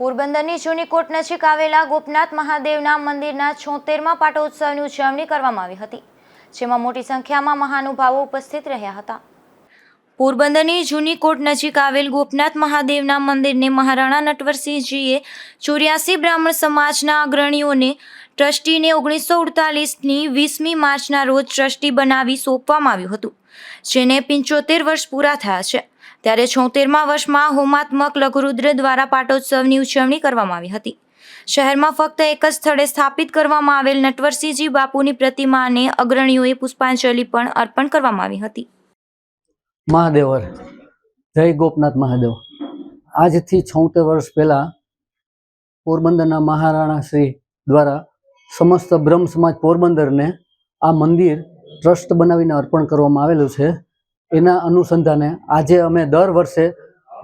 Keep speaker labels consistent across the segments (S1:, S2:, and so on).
S1: પોરબંદરની જૂની કોટ નજીક આવેલા ગોપનાથ મહાદેવના મંદિરના છોતેરમાં પાટોત્સવની ઉજવણી કરવામાં આવી હતી, જેમાં મોટી સંખ્યામાં મહાનુભાવો ઉપસ્થિત રહ્યા હતા. પોરબંદરની જૂની કોટ નજીક આવેલ ગોપનાથ મહાદેવના મંદિરને મહારાણા નટવરસિંહજીએ ચોર્યાસી બ્રાહ્મણ સમાજના અગ્રણીઓને ટ્રસ્ટીને ઓગણીસો અડતાલીસની વીસમી માર્ચના રોજ ટ્રસ્ટી બનાવી સોંપવામાં આવ્યું હતું, જેને પંચોતેર વર્ષ પૂરા થયા છે. ત્યારે છોતેરમા વર્ષમાં હોમાત્મક લઘુરુદ્ર દ્વારા પાટોત્સવની ઉજવણી કરવામાં આવી હતી. શહેરમાં ફક્ત એક જ સ્થળે સ્થાપિત કરવામાં આવેલ નટવરસિંહજી બાપુની પ્રતિમાને અગ્રણીઓએ પુષ્પાંજલિ પણ અર્પણ કરવામાં આવી હતી.
S2: મહાદેવર. જય ગોપનાથ મહાદેવ. આજથી છોતેર વર્ષ પહેલાં પોરબંદરના મહારાણા શ્રી દ્વારા સમસ્ત બ્રહ્મ સમાજ પોરબંદરને આ મંદિર ટ્રસ્ટ બનાવીને અર્પણ કરવામાં આવેલું છે. એના અનુસંધાને આજે અમે દર વર્ષે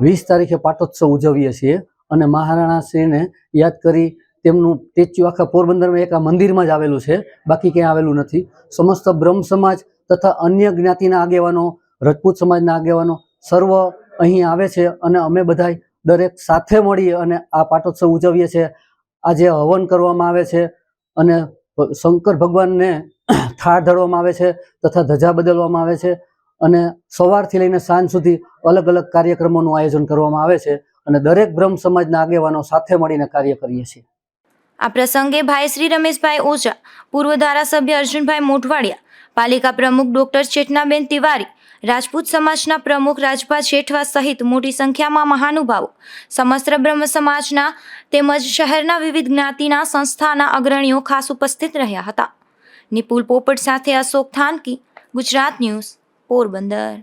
S2: વીસ તારીખે પાટોત્સવ ઉજવીએ છીએ અને મહારાણા શ્રીને યાદ કરી તેમનું સ્ટેચ્યુ આખા પોરબંદરમાં એક આ મંદિરમાં જ આવેલું છે. બાકી ક્યાંય આવેલું નથી. સમસ્ત બ્રહ્મ સમાજ તથા અન્ય જ્ઞાતિના આગેવાનો રજપૂત સમાજના આગેવાનો સર્વ અહીં આવે છે અને અમે બધાય દરેક સાથે મળી અને આ પાટોત્સવ ઉજવીએ છીએ. આજે હવન કરવામાં આવે છે અને શંકર ભગવાનને થાળ ધરવામાં આવે છે તથા ધજા બદલવામાં આવે છે અને સવારથી લઈને સાંજ સુધી અલગ અલગ કાર્યક્રમોનું આયોજન કરવામાં આવે છે અને દરેક બ્રહ્મ સમાજના આગેવાનો સાથે મળીને કાર્ય કરીએ છીએ.
S1: આ પ્રસંગે ભાઈ શ્રી રમેશભાઈ ઓઝા, પૂર્વ ધારાસભ્ય અર્જુનભાઈ મોઢવાડિયા, પાલિકા પ્રમુખ ડોક્ટર ચેતનાબેન તિવારી, રાજપૂત સમાજના પ્રમુખ રાજભા શેઠવા સહિત મોટી સંખ્યામાં મહાનુભાવો, સમસ્ત બ્રહ્મ સમાજના તેમજ શહેરના વિવિધ જ્ઞાતિના સંસ્થાના અગ્રણીઓ ખાસ ઉપસ્થિત રહ્યા હતા. નિપુલ પોપટ સાથે અશોક થાનકી, ગુજરાત ન્યૂઝ, પોરબંદર.